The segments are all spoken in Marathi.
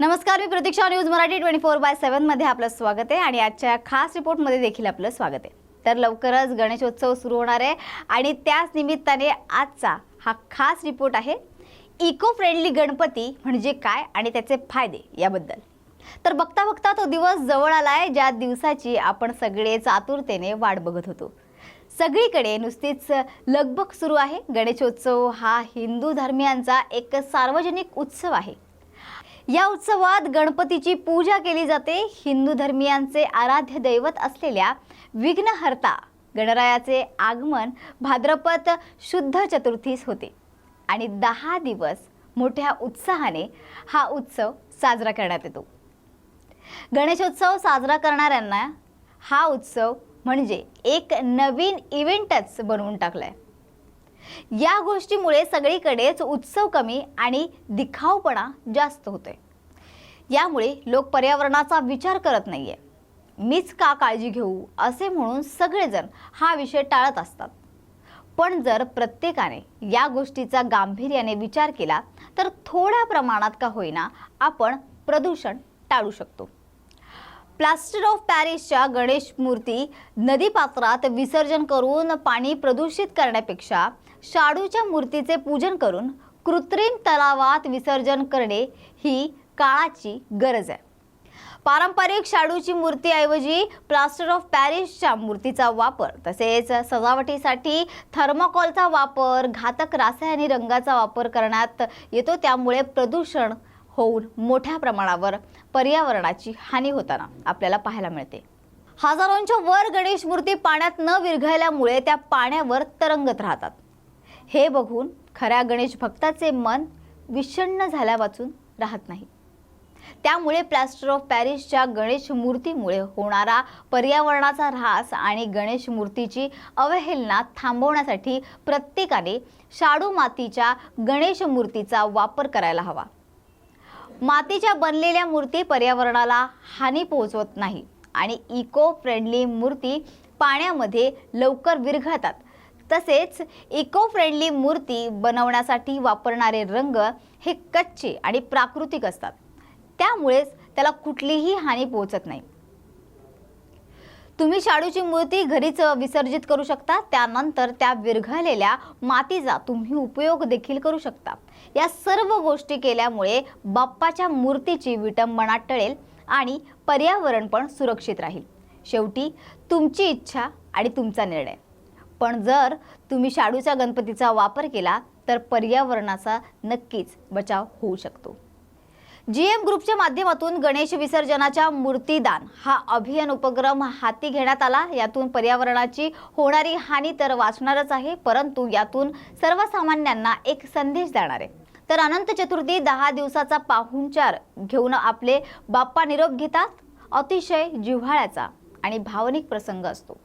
नमस्कार मी Pratiksha news Marathi twenty four by सेव्हनमध्ये आपलं स्वागत आहे आणि आजच्या खास रिपोर्टमध्ये देखील आपलं स्वागत आहे. तर लवकरच गणेशोत्सव सुरू होणार आहे आणि त्याच निमित्ताने आजचा हा खास रिपोर्ट आहे इको फ्रेंडली गणपती म्हणजे काय आणि त्याचे फायदे याबद्दल. तर बघता बघता तो दिवस जवळ आला आहे ज्या दिवसाची आपण सगळेच आतुरतेने वाट बघत होतो. सगळीकडे नुसतीच लगबग सुरू आहे. गणेशोत्सव हा हिंदू धर्मियांचा एक सार्वजनिक उत्सव आहे. या उत्सवात गणपतीची पूजा केली जाते. हिंदू धर्मियांचे आराध्य दैवत असलेल्या विघ्नहर्ता गणरायाचे आगमन भाद्रपद शुद्ध चतुर्थीस होते. आणि दहा दिवस मोठ्या उत्साहाने हा उत्सव साजरा करण्यात येतो. गणेशोत्सव साजरा करणाऱ्यांना हा उत्सव म्हणजे एक नवीन इव्हेंटच बनवून टाकलाय. या गोष्टीमुळे सगळीकडेच उत्सव कमी आणि दिखावपणा जास्त होतोय. यामुळे लोक पर्यावरणाचा विचार करत नाहीये. मीच का काळजी घेऊ? असे म्हणून सगळेजण हा विषय टाळत असतात. पण जर प्रत्येकाने या गोष्टीचा गांभीर्याने विचार केला तर थोड्या प्रमाणात का होईना आपण प्रदूषण टाळू शकतो. प्लास्टर ऑफ पॅरिसच्या गणेश मूर्ती नदीपात्रात विसर्जन करून पाणी प्रदूषित करण्यापेक्षा शाडूच्या मूर्तीचे पूजन करून कृत्रिम तलावात विसर्जन करणे ही काळाची गरज आहे. पारंपरिक शाडूची मूर्तीऐवजी प्लास्टर ऑफ पॅरिसच्या मूर्तीचा वापर तसेच सजावटीसाठी थर्माकॉलचा वापर घातक रासायनिक रंगाचा वापर करण्यात येतो त्यामुळे प्रदूषण होऊन मोठ्या प्रमाणावर पर्यावरणाची हानी होताना आपल्याला पाहायला मिळते. हजारोंच्या वर गणेश मूर्ती पाण्यात न विरघळल्यामुळे त्या पाण्यावर तरंगत राहतात. हे बघून खऱ्या गणेश भक्ताचे मन विषण्ण झाल्या वाचून राहत नाही. त्यामुळे प्लॅस्टर ऑफ पॅरिसच्या गणेश मूर्तीमुळे होणारा पर्यावरणाचा ऱ्हास आणि गणेश मूर्तीची अवहेलना थांबवण्यासाठी प्रत्येकाने शाडू मातीच्या गणेश मूर्तीचा वापर करायला हवा. मातीच्या बनलेल्या मूर्ती पर्यावरणाला हानी पोहोचवत नाही आणि इको फ्रेंडली मूर्ती पाण्यामध्ये लवकर विरघळतात. तसेच इको फ्रेंडली मूर्ती बनवण्यासाठी वापरणारे रंग हे कच्चे आणि प्राकृतिक असतात. त्यामुळेच त्याला कुठलीही हानी पोहोचत नाही. तुम्ही शाडूची मूर्ती घरीच विसर्जित करू शकता. त्यानंतर त्या विरघळलेल्या मातीचा तुम्ही उपयोग देखील करू शकता. या सर्व गोष्टी केल्यामुळे बाप्पाच्या मूर्तीची विटंबना टळेल आणि पर्यावरण पण सुरक्षित राहील. शेवटी तुमची इच्छा आणि तुमचा निर्णय. पण जर तुम्ही शाडूच्या गणपतीचा वापर केला तर पर्यावरणाचा नक्कीच बचाव होऊ शकतो. जी एम ग्रुपच्या माध्यमातून गणेश विसर्जनाच्या मूर्तीदान हा अभियान उपक्रम हाती घेण्यात आला. यातून पर्यावरणाची होणारी हानी तर वाचणारच आहे परंतु यातून सर्वसामान्यांना एक संदेश जाणार आहे. तर अनंत चतुर्थी दहा दिवसाचा पाहुणचार घेऊन आपले बाप्पा निरोप घेतात. अतिशय जिव्हाळ्याचा आणि भावनिक प्रसंग असतो.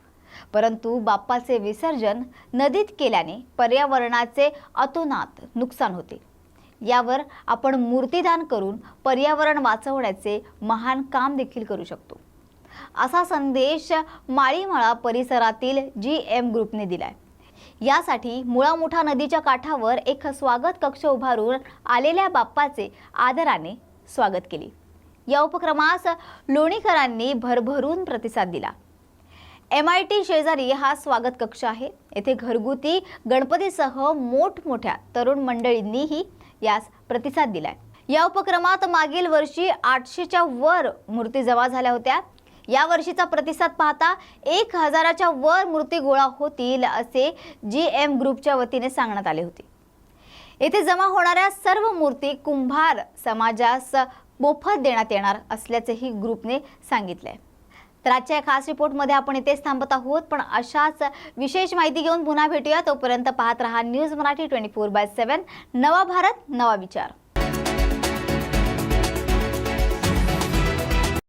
परंतु बाप्पाचे विसर्जन नदीत केल्याने पर्यावरणाचे अतोनात नुकसान होते. यावर आपण मूर्तीदान करून पर्यावरण वाचवण्याचे महान काम देखील करू शकतो. असा संदेश माळीमाळा परिसरातील जी एम ग्रुपने दिलाय. यासाठी मुळामुठा नदीच्या काठावर एक स्वागत कक्ष उभारून आलेल्या बाप्पाचे आदराने स्वागत केले. या उपक्रमास लोणीकरांनी भरभरून प्रतिसाद दिला. एम आय टी शेजारी हा स्वागत कक्ष आहे. येथे घरगुती गणपतीसह मोठमोठ्या तरुण मंडळींनीही यास प्रतिसाद दिलाय. या उपक्रमात मागील वर्षी आठशेच्या वर मूर्ती जमा झाल्या होत्या. या वर्षीचा प्रतिसाद पाहता एक हजाराच्या वर मूर्ती गोळा होतील असे जी एम ग्रुपच्या वतीने सांगण्यात आले होते. येथे जमा होणाऱ्या सर्व मूर्ती कुंभार समाजास मोफत देण्यात येणार असल्याचेही ग्रुपने सांगितलंय. तर आजच्या या खास रिपोर्टमध्ये आपण इथेच थांबत आहोत. पण अशाच विशेष माहिती घेऊन पुन्हा भेटूया. तोपर्यंत पाहत रहा news Marathi twenty four by seven. नवा भारत नवा विचार.